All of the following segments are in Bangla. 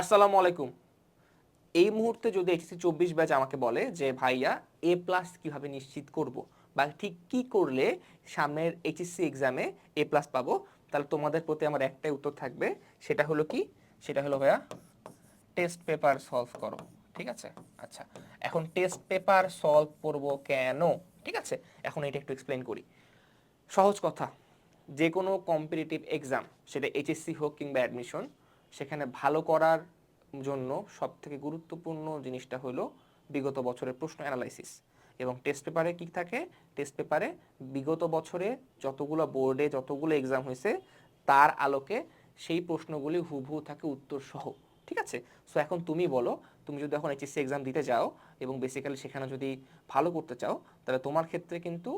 আসসালামু আলাইকুম। এই মুহূর্তে যদি এইচএসসি চব্বিশ ব্যাচ আমাকে বলে যে, ভাইয়া এ প্লাস কীভাবে নিশ্চিত করব বা ঠিক কি করলে সামনের এইচএসসি এক্সামে এ প্লাস পাবো? তাহলে তোমাদের প্রতি আমার একটাই উত্তর থাকবে, সেটা হলো কি? সেটা হলো, ভাইয়া টেস্ট পেপার সলভ করো। ঠিক আছে? আচ্ছা এখন টেস্ট পেপার সলভ করব কেন? ঠিক আছে? এখন এটা একটু এক্সপ্লেন করি। সহজ কথা, যে কোনো কম্পিটিটিভ এক্সাম সেটা এইচএসসি হোক কিংবা অ্যাডমিশন সেখানে ভালো করার জন্য সব থেকে গুরুত্বপূর্ণ জিনিসটা হলো বিগত বছরের প্রশ্ন অ্যানালাইসিস এবং টেস্ট পেপারে কি থাকে? টেস্ট পেপারে বিগত বছরে যতগুলো বোর্ডে যতগুলো এক্সাম হয়েছে, তার আলোকে সেই প্রশ্নগুলি হুবহু থাকে উত্তর সহ ঠিক আছে? সো এখন তুমি বলো, তুমি যদি এখন এইচএসসি এক্সাম দিতে যাও এবং বেসিক্যালি সেখানে যদি ভালো করতে চাও, তাহলে তোমার ক্ষেত্রে কিন্তু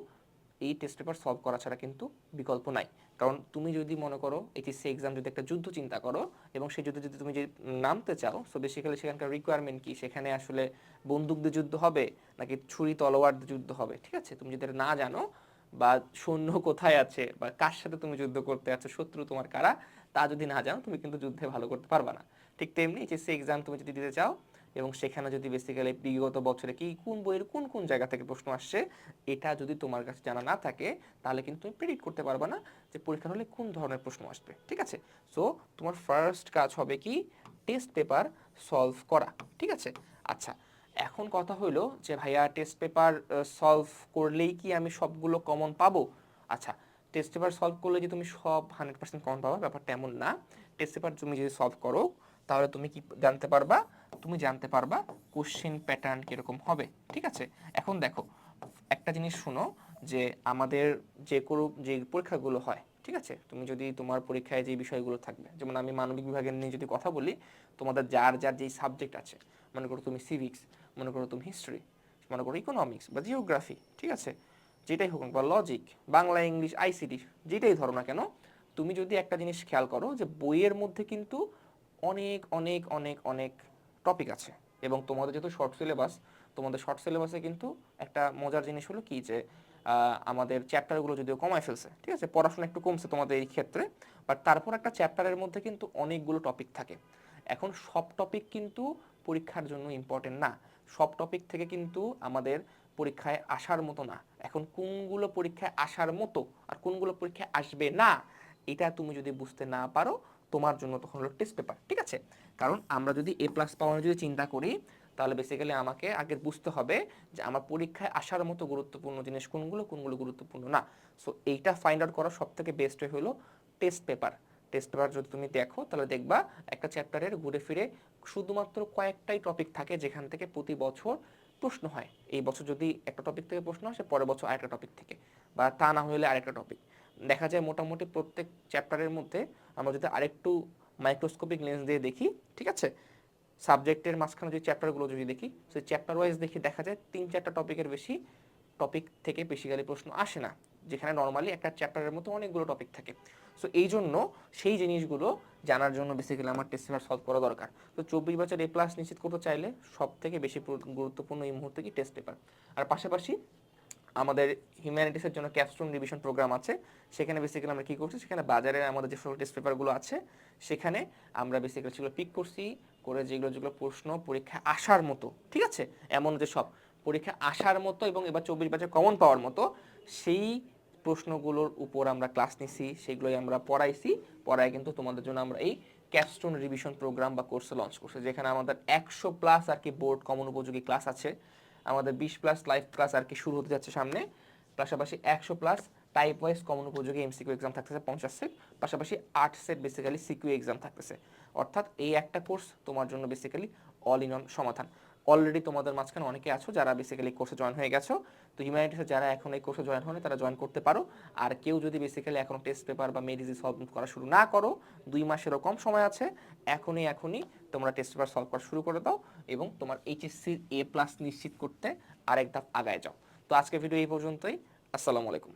এই টেস্ট পেপার সলভ করা ছাড়া কিন্তু বিকল্প নাই। কারণ তুমি যদি মনে করো এইচএসসি এক্সাম যদি একটা যুদ্ধ চিন্তা করো এবং সেই যুদ্ধে যদি তুমি যদি নামতে চাও সো বেসিক্যালি সেখানকার রিকোয়ারমেন্ট কি? সেখানে আসলে বন্দুক দিয়ে যুদ্ধ হবে নাকি ছুরি তলোয়ার দিয়ে যুদ্ধ হবে? ঠিক আছে? তুমি যদি না জানো বা সৈন্য কোথায় আছে বা কার সাথে তুমি যুদ্ধ করতে আছো, শত্রু তোমার কারা, তা যদি না জানো, তুমি কিন্তু যুদ্ধে ভালো করতে পারবে না। ঠিক তেমনি এইচএসসি এক্সাম তুমি যদি দিতে চাও এবং সেখানে যদি বেসিক্যালি বিগত বছরে কি কোন বইয়ের কোন কোন জায়গা থেকে প্রশ্ন আসছে, এটা যদি তোমার কাছে জানা না থাকে, তাহলে কিন্তু তুমি প্রেডিক্ট করতে পারবে না যে পরীক্ষার হলে কোন ধরনের প্রশ্ন আসবে, ঠিক আছে? সো তোমার ফার্স্ট কাজ হবে কি? টেস্ট পেপার সলভ করা, ঠিক আছে? আচ্ছা এখন কথা হলো যে ভাইয়া টেস্ট পেপার সলভ করলেই কি আমি সবগুলো কমন পাবো? আচ্ছা টেস্ট পেপার সলভ করলে যে তুমি সব হান্ড্রেড পার্সেন্ট কমন পাবা, ব্যাপারটা এমন না। টেস্ট পেপার তুমি যদি সলভ করো, তাহলে তুমি কি জানতে পারবা তুমি জানতে পারবা কোশ্চেন প্যাটার্ন কীরকম হবে, ঠিক আছে? এখন দেখো, একটা জিনিস শুনো যে আমাদের যে কোনো, যে পরীক্ষাগুলো হয়, ঠিক আছে? তুমি যদি তোমার পরীক্ষায় যে বিষয়গুলো থাকবে, যেমন আমি মানবিক বিভাগের নিয়ে যদি কথা বলি, তোমাদের যার যার যেই সাবজেক্ট আছে, মনে করো তুমি সিভিক্স মনে করো তুমি হিস্ট্রি মনে করো ইকোনমিক্স বা জিওগ্রাফি ঠিক আছে? যেটাই হোক, বা লজিক বাংলা ইংলিশ আইসিটি যেটাই ধরো না কেন, তুমি যদি একটা জিনিস খেয়াল করো যে বইয়ের মধ্যে কিন্তু অনেক অনেক অনেক অনেক টপিক আছে। এবং তোমাদের যেহেতু শর্ট সিলেবাস তোমাদের শর্ট সিলেবাসে কিন্তু একটা মজার জিনিস হলো কি যে আমাদের চ্যাপ্টারগুলো যদিও কমায় ফেলছে, ঠিক আছে? পড়াশোনা একটু কমছে তোমাদের এই ক্ষেত্রে বাট তারপর একটা চ্যাপ্টারের মধ্যে কিন্তু অনেকগুলো টপিক থাকে। এখন সব টপিক কিন্তু পরীক্ষার জন্য ইম্পর্টেন্ট না। সব টপিক থেকে কিন্তু আমাদের পরীক্ষায় আসার মতো না। এখন কোনগুলো পরীক্ষায় আসার মতো আর কোনগুলো পরীক্ষায় আসবে না, এটা তুমি যদি বুঝতে না পারো, তোমার জন্য তখন হলো টেস্ট পেপার ঠিক আছে? কারণ আমরা যদি এ প্লাস পাওয়ার যদি চিন্তা করি, তাহলে বেসিক্যালি আমাকে আগে বুঝতে হবে যে আমার পরীক্ষায় আসার মতো গুরুত্বপূর্ণ জিনিস কোনগুলো কোনগুলো গুরুত্বপূর্ণ না। সো এইটা ফাইন্ড আউট করার সব থেকে বেস্ট হলো টেস্ট পেপার টেস্ট পেপার যদি তুমি দেখো, তাহলে দেখবা একটা চ্যাপ্টারের ঘুরে ফিরে শুধুমাত্র কয়েকটাই টপিক থাকে যেখান থেকে প্রতি বছর প্রশ্ন হয়। এই বছর যদি একটা টপিক থেকে প্রশ্ন আসে, পরের বছর আরেকটা টপিক থেকে বা তা না হলে আরেকটা টপিক দেখা যায় মোটামুটি প্রত্যেক চ্যাপ্টারের মধ্যে আমরা যদি আরেকটু মাইক্রোস্কোপিক লেন্স দিয়ে দেখি, ঠিক আছে? সাবজেক্টের মাঝখানে যে চ্যাপ্টারগুলো যদি দেখি, সেই চ্যাপ্টার ওয়াইজ দেখি দেখা যায় তিন চারটা টপিকের বেশি টপিক থেকে বেসিক্যালি প্রশ্ন আসে না, যেখানে নর্মালি একটা চ্যাপ্টারের মতো অনেকগুলো টপিক থাকে। সো এই জন্য সেই জিনিসগুলো জানার জন্য বেসিক্যালি আমার টেস্ট পেপার সলভ করা দরকার। তো চব্বিশ বছর এ প্লাস নিশ্চিত করতে চাইলে সব থেকে বেশি গুরুত্বপূর্ণ এই মুহূর্তে কি টেস্ট পেপার আর পাশাপাশি আমাদের হিউম্যানিটিসের জন্য ক্যাপস্টোন রিভিশন প্রোগ্রাম আছে। সেখানে বেসিক্যালি আমরা কী করছি? সেখানে বাজারে আমাদের যে সকল টেস্ট পেপারগুলো আছে, সেখানে আমরা বেসিক্যালি সেগুলো পিক করছি, করে যেগুলো যেগুলো প্রশ্ন পরীক্ষায় আসার মতো, ঠিক আছে? এমন যে সব। পরীক্ষা আসার মতো এবং এবার চব্বিশ বছর কমন পাওয়ার মতো, সেই প্রশ্নগুলোর উপর আমরা ক্লাস নিছি, সেগুলোই আমরা পড়াইছি। পড়ায় কিন্তু তোমাদের জন্য আমরা এই ক্যাপস্টোন রিভিশন প্রোগ্রাম বা কোর্সে লঞ্চ করছি, যেখানে আমাদের একশো প্লাস আর কি বোর্ড কমন উপযোগী ক্লাস আছে। আমাদের বিশ প্লাস লাইভ ক্লাস আর কি শুরু হতে যাচ্ছে সামনে। পাশাপাশি একশো প্লাস টাইপ ওয়াইজ কমন উপযোগী এমসিকিউ এক্সাম থাকতেছে পঞ্চাশ সেট পাশাপাশি আট সেট বেসিক্যালি সিকিউ এক্সাম থাকতেছে। অর্থাৎ এই একটা কোর্স তোমার জন্য বেসিক্যালি অল ইন অন সমাধান। অলরেডি তোমাদের মাঝখানে অনেকে আছো যারা বেসিক্যালি কোর্সে জয়েন হয়ে গেছো। তো হিউম্যানিটিসে যারা এখন এই কোর্সে জয়েন হয়নি, তারা জয়েন করতে পারো। আর কেউ যদি বেসিক্যালি এখন টেস্ট পেপার বা মেডিজি সলভ করা শুরু না করো, দুই মাসেরও কম সময় আছে। এখনই এখনই তোমরা টেস্ট পেপার সলভ করা শুরু করে দাও এবং তোমার এইচএসসির এ প্লাস নিশ্চিত করতে আরেক ধাপ আগায় যাও। তো আজকে ভিডিও এই পর্যন্তই। আসসালামু আলাইকুম।